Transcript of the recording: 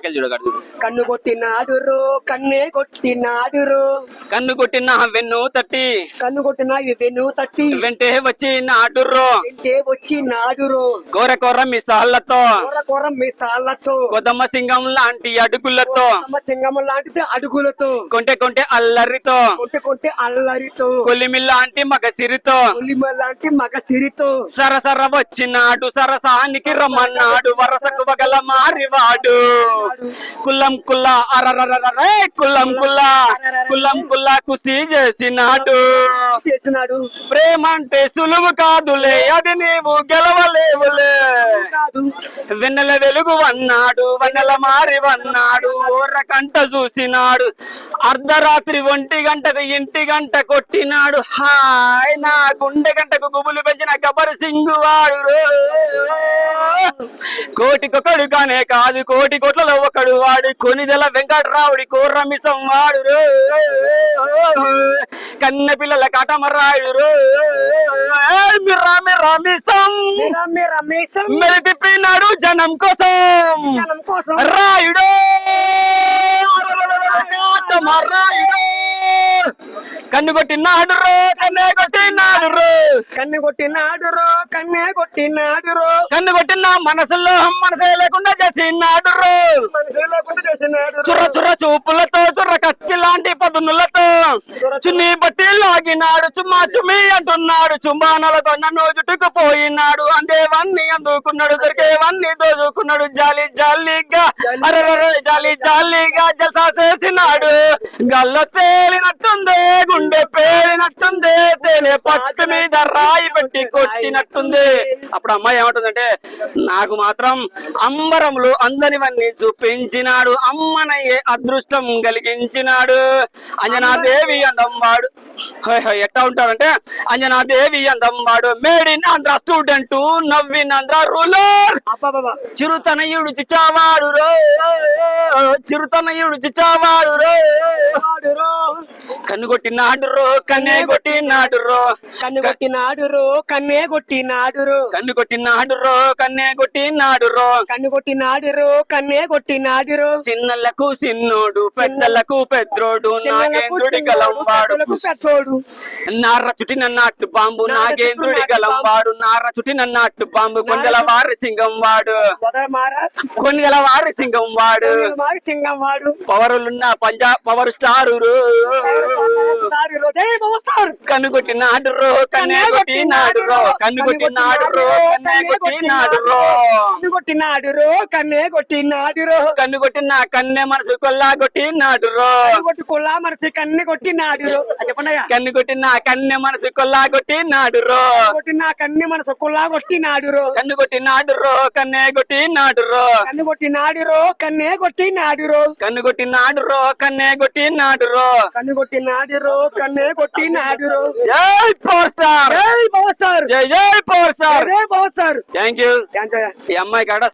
నాకెళ్ళి చూడగడు కన్ను కొట్టినాడు రో కన్నే కొట్టినాడు రో కన్ను కొట్టిన వెన్ను తట్టి. కన్ను కొట్టిన ఇది వెన్ను తట్టి. వెంటే వచ్చి నాటుర్రో వెంటే వచ్చి నాడు రో కోర కోర మిసాలతో కొర కొర మిసాలతో కొదమ్మ సింగం లాంటి అడుగులతో. తమ సింగం లాంటిది అడుగులతో. కొంటె కొంటె అల్లరితో. కొంటే కొంటే అల్లరితో. కొలిమి లాంటి మగసిరితో ఒలిమ లాంటి మగ సిరితో. సరసర వచ్చినాడు సరసానికి రమ్మన్నాడు వరసకు వగల మారివాడు. కుల్లం కుల్ల అరరరరే కుల్లం కుల్ల కుల్లం కుల్ల కుసి చేసినాడు. చేసినాడు. ప్రేమ అంటే సులువు కాదులే అది నీవు గెలవలేవులే. వెన్నెల వెలుగు అన్నాడు వెన్నెల మారి వన్నాడు ఓర్ర కంట చూసినాడు. అర్ధరాత్రి ఒంటి గంటకు ఇంటి గంట కొట్టినాడు. హాయ్ నా గుండె గంటకు గుబులు పెంచిన గబ్బరు సింగు వాడు. కోటికొకడు కానే కాదు కోటి కోట్లలో ఒకడు వాడు కొనిదెల వెంకట్రావుడి కోర్రమిసం వాడు రో. కన్నె పిల్లల కటమరాయుడు మెలి తిప్పినాడు జనం కోసం జనం కోసం రాయుడు రాయుడు కన్ను కొట్టినాడు రో కన్నే కొట్టినాడు రో కన్ను కొట్టినాడు రో కన్నే కొట్టినాడు రో కన్ను కొట్టిన మనసులో మనసే లేకుండా చేసినాడు రో. చుర్ర చుర్ర చూపులతో చుర్ర కత్తి లాంటి పదునులతో. చున్ని బట్టి లాగినాడు చుమ్మా చుమి అంటున్నాడు. చుంబానలతో నన్ను చుట్టుకుపోయినాడు. అందేవన్నీ అందుకున్నాడు దొరికేవన్నీ దోచుకున్నాడు. జాలి జాలిగా అరరరే జాలి జాలిగా జల్సా చేసినాడు. గల్ల తేలినట్టుందే గుండె పేలినట్టుందే తేలే పట్టు మీద రాయి పెట్టి కొట్టినట్టుంది. అప్పుడు అమ్మాయి ఏమంటుందంటే నాకు మాత్రం అంబరములు అందనివన్నీ చూపించినాడు అమ్మనయ్యే అదృష్టం కలిగించినాడు. అంజనాదేవి అందం వాడు. ఎట్టా ఉంటాడంటే అంజనాదేవి అందం వాడు మేడ్ ఇన్ ఆంధ్ర స్టూడెంట్ నవ్విన్ ఆంధ్ర రూలర్. చిరుతనయుడు చిచావాడు రో. చిరుతనయుడు చిచావాడు రో. కన్ను కొట్టినాడు రో కన్నే కొట్టినాడు రో. కన్ను కొట్టినాడు రో కన్నే కొట్టినాడు రో. కన్ను కొట్టినాడు రో కన్నే కొట్టినాడు రో. కన్ను కొట్టినాడు రో కన్నే కొట్టినాడు రో. చిన్నలకు సిన్నోడు పెద్దలకు చిన్నలకు నాగేంద్రుడి చిన్నోడు, గలంవాడు పెద్దలకు పెద్దోడు నార చుట్టిన నాటు బాంబు నార నాగేంద్రుడి చుట్టిన గలం వాడు నార చుట్టిన నాటు బాంబు కొండల వారి సింగం వాడు మొదల మార కొండల వారి సింగం వాడు మారి సింగం వాడు పవరులున్న పంజాబ్ పవర్ స్టారు సారి రో. జై మోస్తారు కన్ను కొట్టినాడు రో కన్నే కొట్టినాడు రో కన్ను కొట్టినాడు రో కన్నే కొట్టినాడు రో కన్ను కొట్టినాడు రో కన్నే కొట్టినాడు రో కన్ను కొట్టిన కన్నె మనసు కొల్లా కొట్టినాడు రో కన్ను కొట్టి కొల్లా మనసి కన్ను కొట్టినాడు రో అది చెప్పండి అయ్యా కన్ను కొట్టిన కన్నె మనసు కొల్లా కొట్టినాడు రో కొట్టిన కన్ని మనసు కొల్లా కొట్టినాడు రో కన్ను కొట్టినాడు రో కన్నే కొట్టినాడు రో కన్ను కొట్టినాడు రో కన్నే కొట్టినాడు రో కన్ను కొట్టినాడు రో కన్నే కొట్టినాడు రో కన్ను కొట్టినాడు రో కన్నే కొట్టినాడు రో జై పవర్ స్టార్. జై పవర్ స్టార్. జై జై పవర్ స్టార్. జై పవర్ స్టార్. థ్యాంక్ యూ ఈ అమ్మాయి కాడ